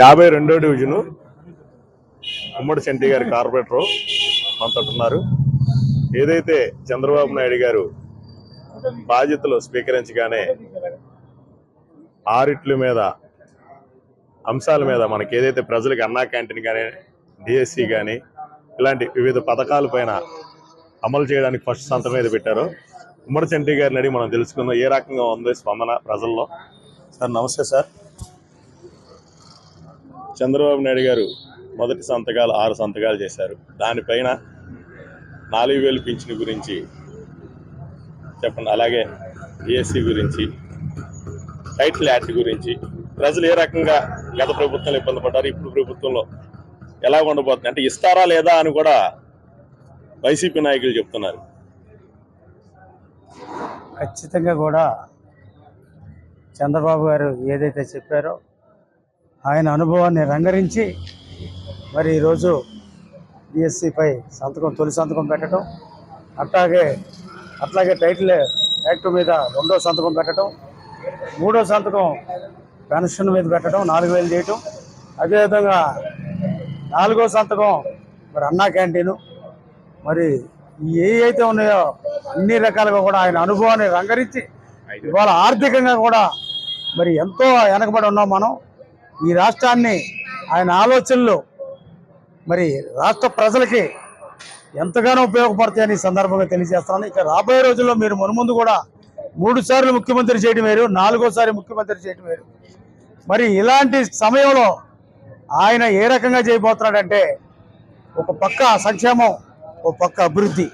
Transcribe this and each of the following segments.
యాభై రెండో డివిజను ఉమ్మడి చెంటి గారి కార్పొరేటర్ మనతో ఉన్నారు. ఏదైతే చంద్రబాబు నాయుడు గారు బాధ్యతలు స్వీకరించగానే ఆరిట్ల మీద అంశాల మీద మనకి ఏదైతే ప్రజలకు అన్నా క్యాంటీన్ కానీ డిఎస్సి కానీ ఇలాంటి వివిధ పథకాల పైన అమలు చేయడానికి ఫస్ట్ సంతకం మీద పెట్టారో. ఉమ్మడి చంటి గారిని అడిగి మనం తెలుసుకుందాం. ఏ రకంగా ఉంది స్పందన ప్రజల్లో? సార్ నమస్తే సార్. చంద్రబాబు నాయుడు గారు మొదటి సంతకాలు ఆరు సంతకాలు చేశారు. దానిపైన నాలుగు వేలు పింఛన్ గురించి చెప్పండి. అలాగే ఏసీ గురించి టైటిల్ యాక్ట్ గురించి. ప్రజలు ఏ రకంగా గత ప్రభుత్వంలో ఇబ్బంది పడ్డారు ఇప్పుడు ప్రభుత్వంలో ఎలా ఉండబోతుంది? అంటే ఇస్తారా లేదా అని కూడా వైసీపీ నాయకులు చెప్తున్నారు. ఖచ్చితంగా కూడా చంద్రబాబు గారు ఏదైతే చెప్పారో ఆయన అనుభవాన్ని రంగరించి మరి ఈరోజు బిఎస్సిపై సంతకం తొలి సంతకం పెట్టడం అట్లాగే అట్లాగే టైటిల్ యాక్ట్ మీద రెండో సంతకం పెట్టడం మూడో సంతకం పెన్షన్ మీద పెట్టడం నాలుగు వేలు చేయటం. అదేవిధంగా నాలుగో సంతకం మరి అన్నా క్యాంటీను. మరి ఏ అయితే ఉన్నాయో అన్ని రకాలుగా కూడా ఆయన అనుభవాన్ని రంగరించి ఇవాళ ఆర్థికంగా కూడా మరి ఎంతో వెనకబడి ఉన్నాం మనం. ఈ రాష్ట్రాన్ని ఆయన ఆలోచనలు మరి రాష్ట్ర ప్రజలకి ఎంతగానో ఉపయోగపడతాయని సందర్భంగా తెలియజేస్తాను ఇక రాబోయే రోజుల్లో మీరు మునుముందు కూడా మూడు సార్లు ముఖ్యమంత్రి చేయడం వేరు నాలుగోసారి ముఖ్యమంత్రి చేయడం వేరు. మరి ఇలాంటి సమయంలో ఆయన ఏ రకంగా చేయబోతున్నాడంటే ఒక పక్క సంక్షేమం ఒక పక్క అభివృద్ధి.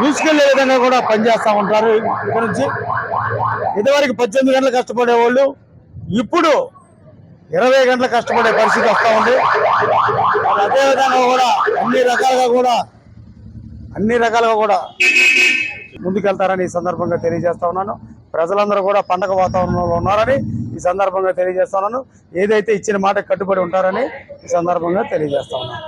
దూసుకెళ్ళే విధంగా కూడా పనిచేస్తూ ఉంటారు ఇక్కడ నుంచి. ఇదివరకు పద్దెనిమిది గంటలు కష్టపడే వాళ్ళు ఇప్పుడు ఇరవై గంటలు కష్టపడే పరిస్థితి వస్తూ ఉంది. అదేవిధంగా కూడా అన్ని రకాలుగా కూడా అన్ని రకాలుగా కూడా ముందుకెళ్తారని ఈ సందర్భంగా తెలియజేస్తా ఉన్నాను. ప్రజలందరూ కూడా పండగ వాతావరణంలో ఉన్నారని ఈ సందర్భంగా తెలియజేస్తా ఉన్నాను. ఏదైతే ఇచ్చిన మాట కట్టుబడి ఉంటారని ఈ సందర్భంగా తెలియజేస్తా ఉన్నాను.